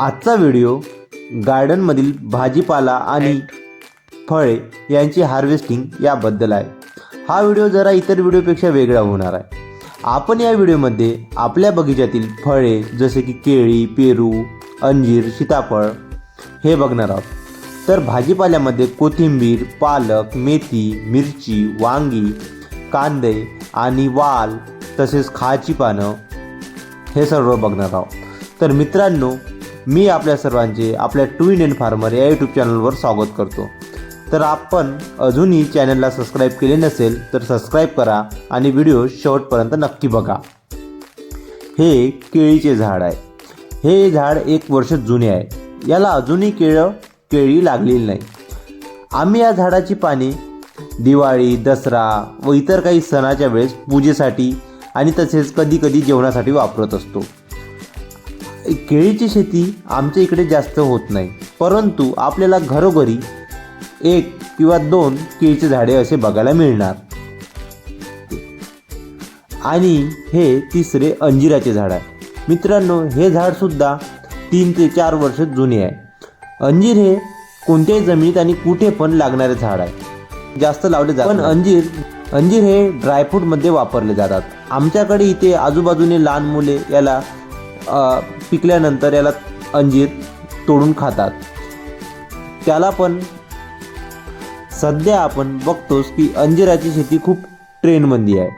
आजचा व्हिडिओ गार्डनमधील भाजीपाला आणि फळे यांची हार्वेस्टिंग याबद्दल आहे. हा व्हिडिओ जरा इतर व्हिडिओपेक्षा वेगळा होणार आहे. आपण या व्हिडिओमध्ये आपल्या बगीच्यातील फळे जसे की केळी पेरू अंजीर सीताफळ हे बघणार आहोत. तर भाजीपाल्यामध्ये कोथिंबीर पालक मेथी मिरची वांगी कांदे आणि वाल तसेच खायची पानं हे सर्व बघणार आहोत. तर मित्रांनो मी आपल्या सर्वांचे आपल्या टू इंडियन फार्मर या यूट्यूब चॅनलवर स्वागत करतो. तर आपण अजूनही चॅनलला सबस्क्राईब केले नसेल तर सबस्क्राईब करा आणि व्हिडिओ शेवटपर्यंत नक्की बघा. हे केळीचे झाड आहे. हे झाड एक वर्ष जुने आहे. याला अजूनही केळं केळी लागलेली नाही. आम्ही या झाडाची पाने दिवाळी दसरा व इतर काही सणाच्या वेळेस पूजेसाठी आणि तसेच कधी कधी जेवणासाठी वापरत असतो. केळीची शेती आमच्या इकडे जास्त होत नाही. परंतु आपल्याला घरोघरी एक किंवा दोन केळीचे झाडे असे बघायला मिळणार. आणि हे तिसरे अंजिराचे झाड आहे. मित्रांनो हे झाडसुद्धा तीन ते चार वर्ष जुने आहे. अंजीर हे कोणत्याही जमिनीत आणि कुठे पण लागणारे झाड आहे. जास्त लावले जातात पण अंजीर अंजीर हे ड्रायफ्रूटमध्ये वापरले जातात. आमच्याकडे इथे आजूबाजूने लहान मुले याला पिकल्यानंतर याला अंजीर तोडून खातात. त्याला पण सध्या आपण बघतोच की अंजिराची शेती खूप ट्रेनमध्ये आहे.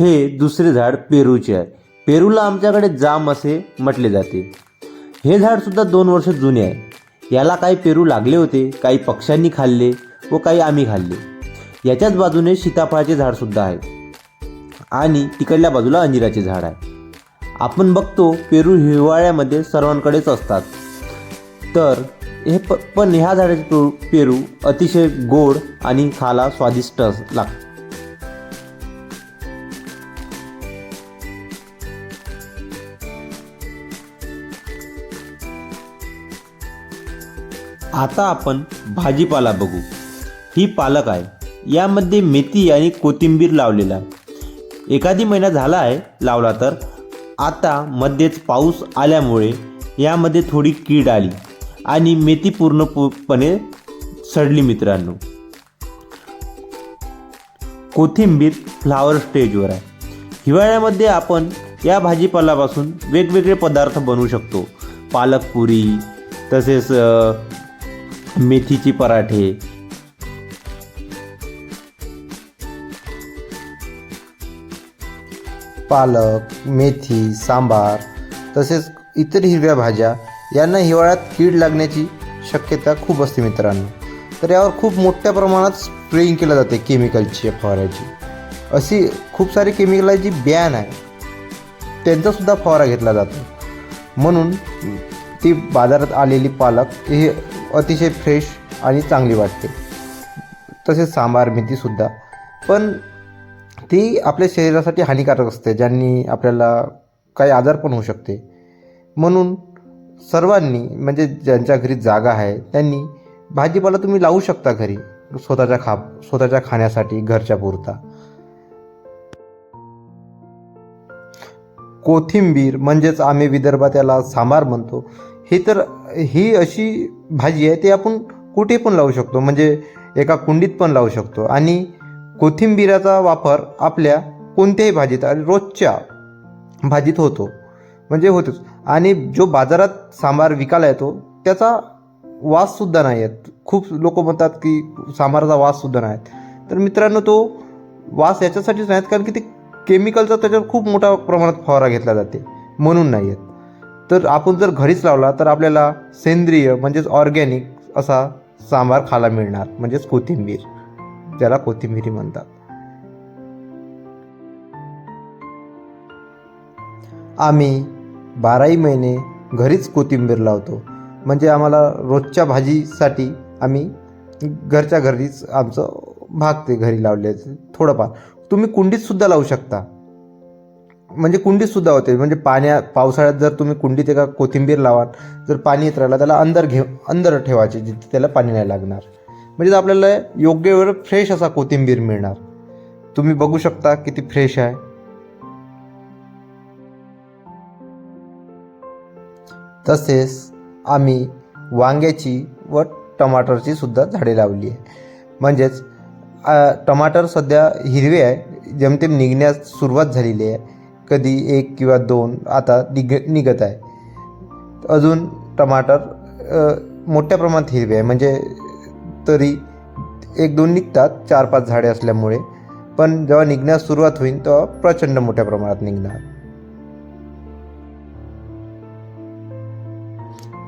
हे दुसरे झाड पेरूचे आहे. पेरूला आमच्याकडे जाम असे म्हटले जाते. हे झाडसुद्धा दोन वर्ष जुने आहे. याला काही पेरू लागले होते काही पक्ष्यांनी खाल्ले व काही आम्ही खाल्ले. याच्याच बाजूने सीताफळाचे झाडसुद्धा आहेत आहे. आणि तिकडल्या बाजूला अंजिराचे झाड आहे. आपण बघतो पेरू हिवाळ्यामध्ये सर्वांकडेच असतात. तर हे प पण ह्या झाडाचे पेरू पेरू अतिशय गोड आणि खाला स्वादिष्ट लागतो आता आपण भाजीपाला बघू. ही पालक आहे. यामध्ये मेथी आणि कोथिंबीर लावलेला आहे. एखादी महिना झाला आहे लावला तर? आता मध्येच पाऊस आल्यामुळे यामध्ये थोडी कीड आली आणि मेथी पूर्णपणे सडली मित्रांनो. कोथिंबीर फ्लावर स्टेजवर आहे. हिवाळ्यामध्ये आपण या भाजीपाल्यापासून वेगवेगळे पदार्थ बनवू शकतो. पालक पुरी तसेच मेथीचे पराठे पालक मेथी सांबार तसेच इतर हिरव्या भाज्या यांना हिवाळ्यात कीड लागण्याची शक्यता खूप असते मित्रांनो. तर यावर खूप मोठ्या प्रमाणात स्प्रेइंग केलं जाते केमिकलची फवाराची अशी खूप सारी केमिकलची बॅन आहे त्यांचासुद्धा फवारा घेतला जातो. म्हणून ती बाजारात आलेली पालक हे अतिशय फ्रेश आणि चांगली वाटते. तसेच सांबार मेथीसुद्धा पण ती आपल्या शरीरासाठी हानिकारक असते ज्यांनी आपल्याला काही आजार पण होऊ शकते. म्हणून सर्वांनी म्हणजे ज्यांच्या घरी जागा आहे त्यांनी भाजीपाला तुम्ही लावू शकता घरी स्वतःच्या खा स्वतःच्या खाण्यासाठी घरच्या पुरता. कोथिंबीर म्हणजेच आम्ही विदर्भात याला सांबार म्हणतो. ही तर ही अशी भाजी आहे ती आपण कुठे पण लावू शकतो म्हणजे एका कुंडीत पण लावू शकतो. आणि कोथिंबिराचा वापर आपल्या कोणत्याही भाजीत आणि रोजच्या भाजीत होतो. म्हणजे होतोच. आणि जो बाजारात सांबार विकायला येतो त्याचा वाससुद्धा नाही येत. खूप लोक म्हणतात की सांबाराचा वाससुद्धा नाही येत. तर मित्रांनो तो वास याच्यासाठीच नाहीत कारण की ते केमिकलचा त्याच्यावर खूप मोठ्या प्रमाणात फवारा घेतला जाते. म्हणून नाही येत. तर आपण जर घरीच लावला तर आपल्याला सेंद्रिय म्हणजेच ऑर्गॅनिक असा सांबार खायला मिळणार म्हणजेच कोथिंबीर. ज्याला कोथिंबिरी म्हणतात. आम्ही बाराही महिने घरीच कोथिंबीर लावतो. म्हणजे आम्हाला रोजच्या भाजीसाठी आम्ही घरच्या घरीच आमचं भागते घरी लावले थोडंफार. तुम्ही कुंडीतसुद्धा लावू शकता. म्हणजे कुंडीतसुद्धा होते. म्हणजे पाण्या पावसाळ्यात जर तुम्ही कुंडीत एका कोथिंबीर लावाल जर पाणी येत राहिलं त्याला अंदर घे अंदर ठेवायचे जिथे त्याला पाणी नाही लागणार. म्हणजेच आपल्याला योग्य वेळ फ्रेश असा कोथिंबीर मिळणार. तुम्ही बघू शकता किती फ्रेश आहे. तसेच आम्ही वांग्याची व टमाटरची सुद्धा झाडे लावली आहे. म्हणजेच टमाटर सध्या हिरवे आहे. जेमतेम निघण्यास सुरुवात झालेली आहे. कधी एक किंवा दोन आता निघ निघत आहे. अजून टमाटर मोठ्या प्रमाणात हिरवे आहे. म्हणजे तरी एक दोन निघतात चार पाच झाडे असल्यामुळे. पण जेव्हा निघण्यास सुरुवात होईल तेव्हा प्रचंड मोठ्या प्रमाणात निघणार.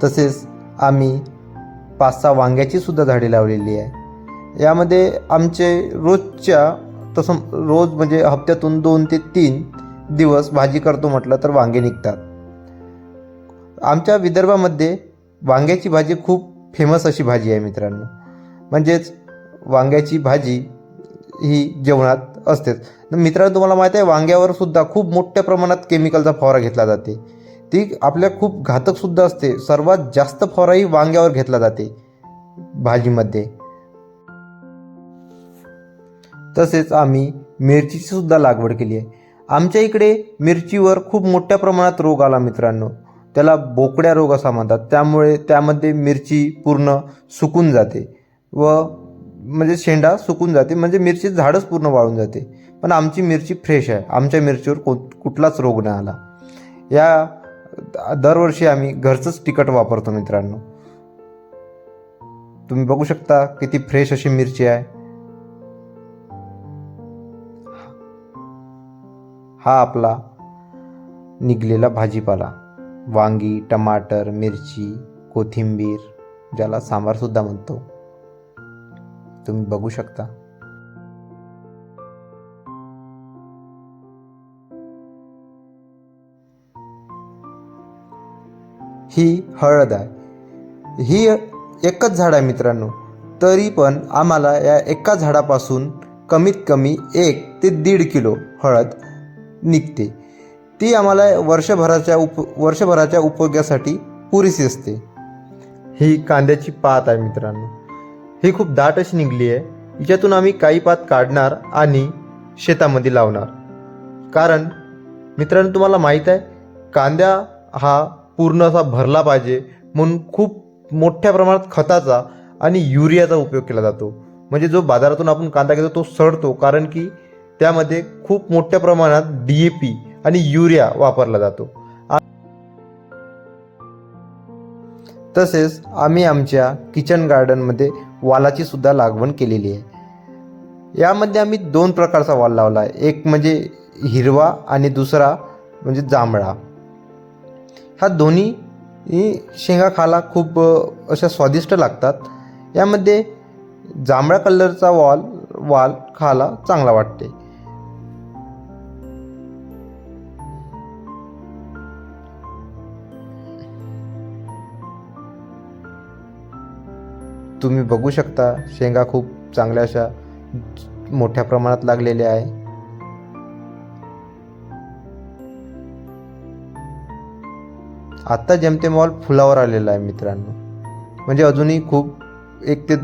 तसेच आम्ही पाच सहा वांग्याची सुद्धा झाडे लावलेली आहे. यामध्ये आमचे रोजच्या तसं रोज म्हणजे हप्त्यातून दोन ते तीन दिवस भाजी करतो म्हटलं तर वांगे निघतात. आमच्या विदर्भामध्ये वांग्याची भाजी खूप फेमस अशी भाजी आहे मित्रांनो. म्हणजेच वांग्याची भाजी ही जेवणात असतेच. मित्रांनो तुम्हाला माहीत आहे वांग्यावर सुद्धा खूप मोठ्या प्रमाणात केमिकलचा फवारा घेतला जाते. ती आपल्या खूप घातकसुद्धा असते. सर्वात जास्त फवाराही वांग्यावर घेतला जाते भाजीमध्ये. तसेच आम्ही मिरचीची सुद्धा लागवड केली आहे. आमच्या इकडे मिरचीवर खूप मोठ्या प्रमाणात रोग आला मित्रांनो. त्याला बोकड्या रोग असा म्हणतात. त्यामुळे त्यामध्ये मिरची पूर्ण सुकून जाते. व म्हणजे शेंडा सुकून जाते. म्हणजे मिरची झाडच पूर्ण वाळून जाते. पण आमची मिरची फ्रेश आहे. आमच्या मिरचीवर को कुठलाच रोग नाही आला. या दरवर्षी आम्ही घरचंच तिखट वापरतो मित्रांनो. तुम्ही बघू शकता किती फ्रेश अशी मिरची आहे. हा आपला निघलेला भाजीपाला. वांगी टमाटर मिरची कोथिंबीर ज्याला सांबारसुद्धा म्हणतो. तुम्ही बघू शकता. ही हळद आहे. ही एकच झाड आहे मित्रांनो. तरी पण आम्हाला या एका झाडापासून कमीत कमी एक ते दीड किलो हळद निघते. ती आम्हाला वर्षभराच्या उप वर्षभराच्या उपयोगासाठी पुरेशी असते. ही कांद्याची पात आहे मित्रांनो. ही खूप दाट अशी निघली आहे. हिच्यातून आम्ही काही पात काढणार आणि शेतामध्ये लावणार. कारण मित्रांनो तुम्हाला माहीत आहे कांद्या हा पूर्ण असा भरला पाहिजे म्हणून खूप मोठ्या प्रमाणात खताचा आणि युरियाचा उपयोग केला जातो. म्हणजे जो बाजारातून आपण कांदा घेतो तो सडतो कारण की त्यामध्ये खूप मोठ्या प्रमाणात डी ए पी आणि युरिया वापरला जातो. तसेच आम्ही आमच्या किचन गार्डनमध्ये वालाची सुद्धा लागवण केलेली आहे. यामध्ये आम्ही दोन प्रकारचा वाल लावला. आहे एक म्हणजे हिरवा आणि दुसरा म्हणजे जांभळा. ह्या दोन्ही ही शेंगा खायला खूप अशा स्वादिष्ट लागतात. यामध्ये जांभळा कलरचा वाल वाल खायला चांगला वाटते. तुम्ही बघू शकता शेंगा खूप चांगल्या अशा मोठ्या प्रमाणात लागलेल्या आहे. आत्ता जेमतेम मॉल फुलावर आलेला आहे मित्रांनो. म्हणजे अजूनही खूप एक ते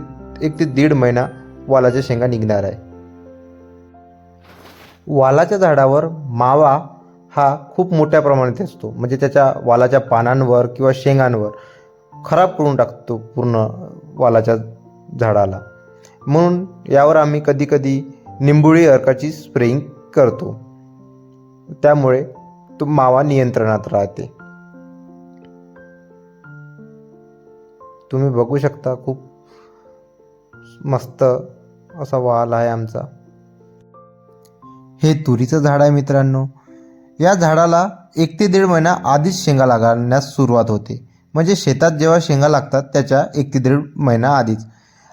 एक ते दीड महिना वालाच्या शेंगा निघणार आहे. वालाच्या झाडावर मावा हा खूप मोठ्या प्रमाणात असतो. म्हणजे त्याच्या वालाच्या पानांवर किंवा शेंगांवर खराब करून टाकतो पूर्ण वालाच्या झाडाला. म्हणून यावर आम्ही कधीकधी निंबुळी अर्काची स्प्रेइंग करतो. त्यामुळे तो मावा नियंत्रणात राहते. तुम्ही बघू शकता खूप मस्त असा वाल आहे आमचा. हे तुरीचं झाड आहे मित्रांनो. या झाडाला एक ते दीड महिना आधीच शेंगा लागण्यास सुरुवात होते. म्हणजे शेतात जेव्हा शेंगा लागतात त्याच्या एक ते दीड महिना आधीच.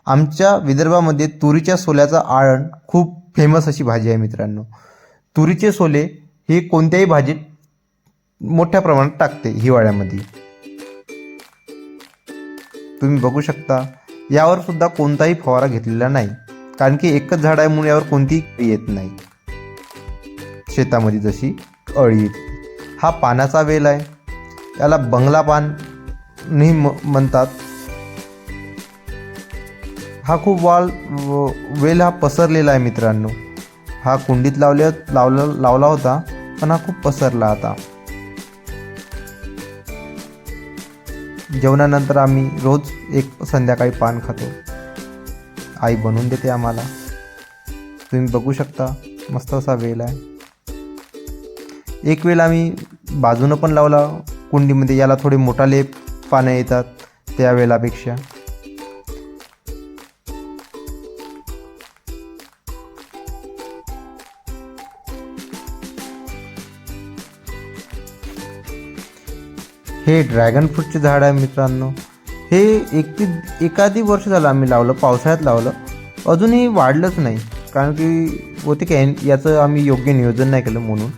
आमच्या विदर्भामध्ये तुरीच्या सोल्याचं आळण खूप फेमस अशी भाजी आहे मित्रांनो. तुरीचे सोले हे कोणत्याही भाजीत मोठ्या प्रमाणात टाकते हिवाळ्यामध्ये. तुम्ही बघू शकता यावर सुद्धा कोणताही फवारा घेतलेला नाही. कारण की एकच झाड आहे म्हणून यावर कोणतीही येत नाही. शेतामध्ये जशी अळी येते. हा पानाचा वेल आहे. याला बंगला पान नेही म्हणतात. हा खूप वाल वेल हा पसरलेला आहे मित्रांनो. हा कुंडीत लावले लावला लावला होता पण हा खूप पसरला आता. जेवणानंतर आम्ही रोज एक संध्याकाळी पान खातो. आई बनवून देते आम्हाला. तुम्ही बघू शकता मस्त असा वेल आहे. एक वेळ आम्ही बाजूनं पण लावला कुंडीमध्ये. याला थोडे मोठाले पानं येतात त्या वेलापेक्षा हे ड्रॅगन फ्रूटचे झाड आहे मित्रांनो. हे एक ते एखादी वर्ष झालं आम्ही लावलं पावसाळ्यात लावलं. अजूनही वाढलंच नाही. कारण की होते काय याचं आम्ही योग्य नियोजन नाही केलं म्हणून.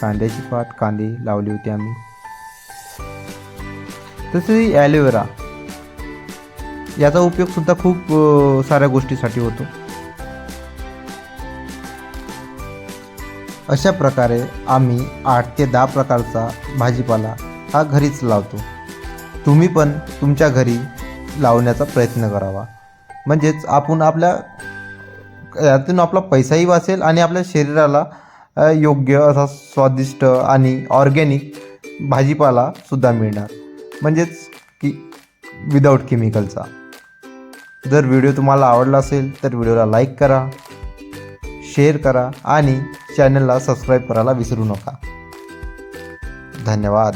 कांद्याची पात कांदे लावली होती आम्ही. तसे ॲलोवेरा. याचा उपयोग सुद्धा खूप साऱ्या गोष्टीसाठी होतो. अशा प्रकारे आम्ही आठ ते दहा प्रकारचा भाजीपाला हा घरीच लावतो. तुम्ही पण तुमच्या घरी लावण्याचा प्रयत्न करावा. म्हणजेच आपण आपल्या यातून आपला पैसाही वाचेल आणि आपल्या शरीराला योग्य असा स्वादिष्ट आणि ऑर्गॅनिक भाजीपाला सुद्धा मिळणार. म्हणजेच की विदाऊट केमिकलचा जर व्हिडिओ तुम्हाला आवडला असेल तर व्हिडिओला लाईक करा शेअर करा आणि चॅनलला सबस्क्राईब करायला विसरू नका. धन्यवाद.